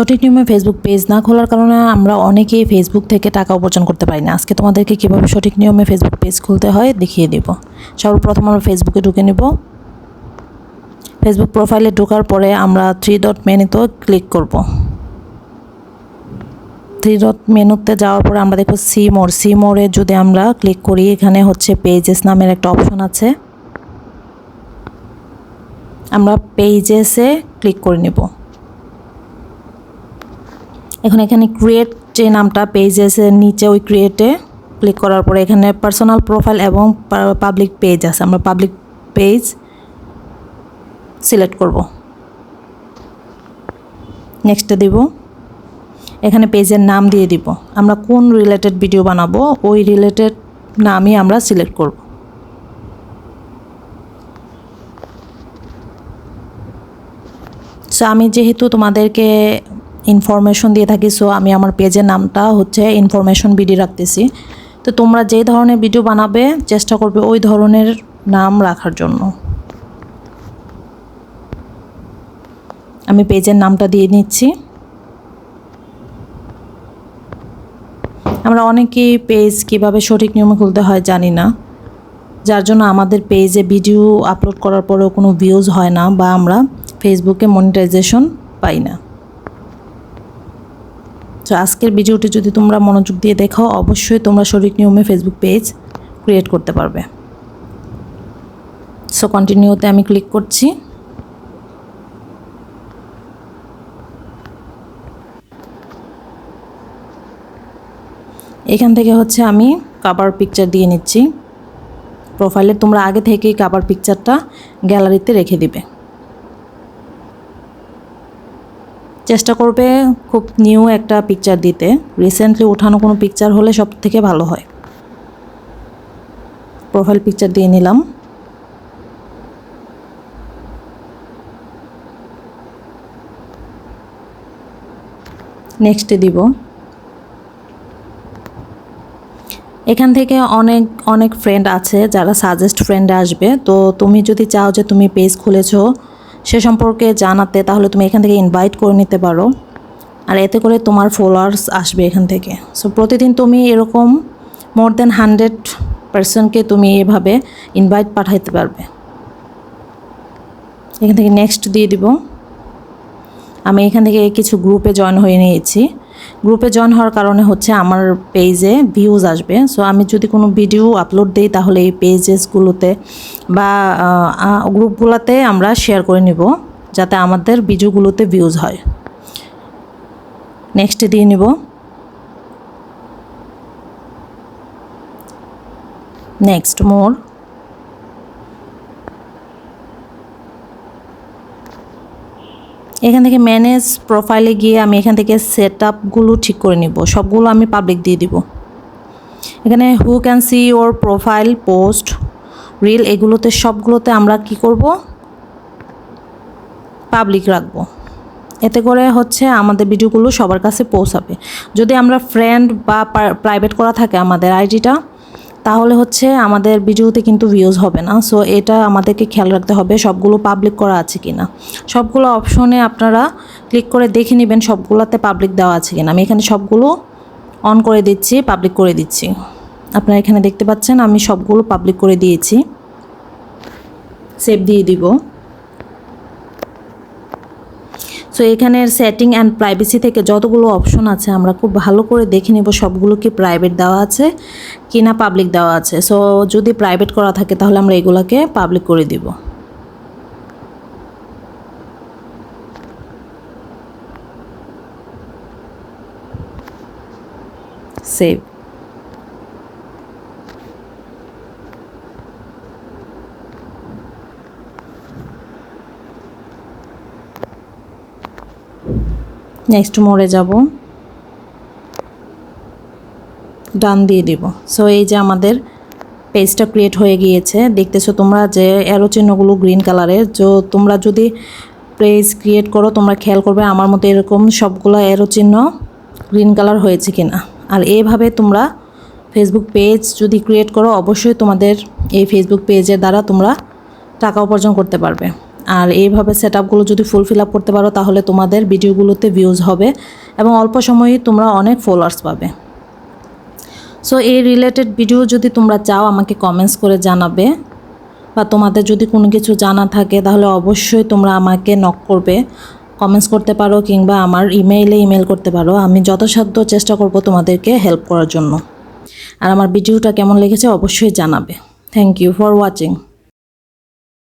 সঠিক নিয়মে Facebook page না খোলার কারণে আমরা অনেকেই ফেসবুক থেকে টাকা উপার্জন করতে পারি না। আজকে তোমাদেরকে কীভাবে সঠিক নিয়মে ফেসবুক পেজ খুলতে হয় দেখিয়ে দেব। সর্বপ্রথম আমরা ফেসবুকে ঢুকে নেব। ফেসবুক প্রোফাইলে ঢোকার পরে আমরা থ্রি ডট মেনুতে ক্লিক করব। থ্রি ডট মেনুতে যাওয়ার পরে আমরা দেখব সি মোর সি মোরে যদি আমরা ক্লিক করি, এখানে হচ্ছে পেজেস নামের একটা অপশন আছে। আমরা পেজেসে ক্লিক করে নেব। এখন এখানে ক্রিয়েট যে নামটা পেজেসের নিচে ওই ক্রিয়েটে ক্লিক করার পরে এখানে পার্সোনাল প্রোফাইল এবং পাবলিক পেজ আছে। আমরা পাবলিক পেজ সিলেক্ট করব। নেক্সটে দিব। এখানে পেজের নাম দিয়ে দিব। আমরা কোন রিলেটেড ভিডিও বানাবো, ওই রিলেটেড নামই আমরা সিলেক্ট করব। সো আমি যেহেতু তোমাদেরকে ইনফরমেশন দিয়ে থাকি সো আমি আমার পেজের নামটা হচ্ছে ইনফরমেশন বিডি রাখতেছি। তো তোমরা যে ধরনের ভিডিও বানাবে, চেষ্টা করবে ওই ধরনের নাম রাখার জন্য। আমি পেজের নামটা দিয়ে নিচ্ছি। আমরা অনেকেই পেজ কীভাবে সঠিক নিয়মে খুলতে হয় জানি না। যার জন্য আমাদের পেজে ভিডিও আপলোড করার পরেও কোনো ভিউজ হয় না বা আমরা ফেসবুকে মনিটাইজেশন পাই না। তো আজকের ভিডিওটি যদি তোমরা মনোযোগ দিয়ে দেখো, অবশ্যই তোমরা সঠিক নিয়মে ফেসবুক পেজ ক্রিয়েট করতে পারবে। সো কন্টিনিউতে আমি ক্লিক করছি। এখান থেকে হচ্ছে আমি কাভার পিকচার দিয়ে নিচ্ছি। প্রোফাইলে তোমরা আগে থেকেই কাভার পিকচারটা গ্যালারিতে রেখে দিবে। চেষ্টা করবে খুব নিউ একটা পিকচার দিতে। রিসেন্টলি ওঠানো কোনো পিকচার হলে সব থেকে ভালো হয়। প্রোফাইল পিকচার দিয়ে নিলাম। নেক্সটে দিব। এখান থেকে অনেক অনেক ফ্রেন্ড আছে যারা সাজেস্ট ফ্রেন্ডে আসবে। তো তুমি যদি চাও যে তুমি পেজ খুলেছো সে সম্পর্কে জানাতে, তাহলে তুমি এখান থেকে ইনভাইট করে নিতে পারো। আর এতে করে তোমার ফলোয়ার্স আসবে এখান থেকে। সো প্রতিদিন তুমি এরকম মোর দেন হান্ড্রেড পার্সনকে তুমি এভাবে ইনভাইট পাঠাইতে পারবে। এখান থেকে নেক্সট দিয়ে দিব। আমি এখান থেকে কিছু গ্রুপে জয়েন হয়ে নিয়েছি। গ্রুপে জয়েন হওয়ার কারণে হচ্ছে আমার পেজে ভিউজ আসবে। সো আমি যদি কোনো ভিডিও আপলোড দিই, তাহলে এই পেজেসগুলোতে বা গ্রুপগুলোতে আমরা শেয়ার করে নিব, যাতে আমাদের ভিডিওগুলোতে ভিউজ হয়। নেক্সট দিয়ে নিব। নেক্সট মোর এখান থেকে ম্যানেজ প্রোফাইলে গিয়ে আমি এখান থেকে সেট আপগুলো ঠিক করে নিব। সবগুলো আমি পাবলিক দিয়ে দিব। এখানে who can see your profile post reel এগুলোতে সবগুলোতে আমরা কি করব? পাবলিক রাখব। এতে করে হচ্ছে আমাদের ভিডিওগুলো সবার কাছে পৌঁছাবে। যদি আমরা ফ্রেন্ড বা প্রাইভেট করা থাকে আমাদের আইডিটা তাহলে হচ্ছে আমাদের ভিডিওতে কিন্তু ভিউজ হবে না। সো এটা আমাদেরকে খেয়াল রাখতে হবে সবগুলো পাবলিক করা আছে কি না সবগুলো অপশনে আপনারা ক্লিক করে দেখে নেবেন সবগুলোতে পাবলিক দেওয়া আছে কিনা। আমি এখানে সবগুলো অন করে দিচ্ছি পাবলিক করে দিচ্ছি। আপনারা এখানে দেখতে পাচ্ছেন আমি সবগুলো পাবলিক করে দিয়েছি। সেভ দিয়ে দিব। সো এখানের সেটিং অ্যান্ড প্রাইভেসি থেকে যতগুলো অপশন আছে, আমরা খুব ভালো করে দেখে নেব সবগুলো কি প্রাইভেট দেওয়া আছে, কি না পাবলিক দেওয়া আছে। সো যদি প্রাইভেট করা থাকে, তাহলে আমরা এগুলোকে পাবলিক করে দিব। সেভ নেক্সট মোড়ে যাব ডান দিয়ে দিব। সো এই যে আমাদের পেজটা ক্রিয়েট হয়ে গিয়েছে, দেখতেছো তোমরা যে অ্যারো চিহ্নগুলো গ্রিন কালারের তো তোমরা যদি পেজ ক্রিয়েট করো, তোমরা খেয়াল করবে আমার মতো এরকম সবগুলো অ্যারো চিহ্ন গ্রিন কালার হয়েছে কিনা। আর এইভাবে তোমরা ফেসবুক পেজ যদি ক্রিয়েট করো, অবশ্যই তোমাদের এই ফেসবুক পেজের দ্বারা তোমরা টাকা উপার্জন করতে পারবে। আর এইভাবে সেট আপগুলো যদি ফুল ফিল আপ করতে পারো, তাহলে তোমাদের ভিডিওগুলোতে ভিউজ হবে এবং অল্প সময়েই তোমরা অনেক ফলোয়ার্স পাবে। সো এই রিলেটেড ভিডিও যদি তোমরা চাও, আমাকে কমেন্টস করে জানাবে বা তোমাদের যদি কোনো কিছু জানা থাকে, তাহলে অবশ্যই তোমরা আমাকে নক করবে কমেন্টস করতে পারো কিংবা আমার ইমেইলে ইমেল করতে পারো। আমি যথাসাধ্য চেষ্টা করব তোমাদেরকে হেল্প করার জন্য। আর আমার ভিডিওটা কেমন লেগেছে অবশ্যই জানাবে। Thank you for watching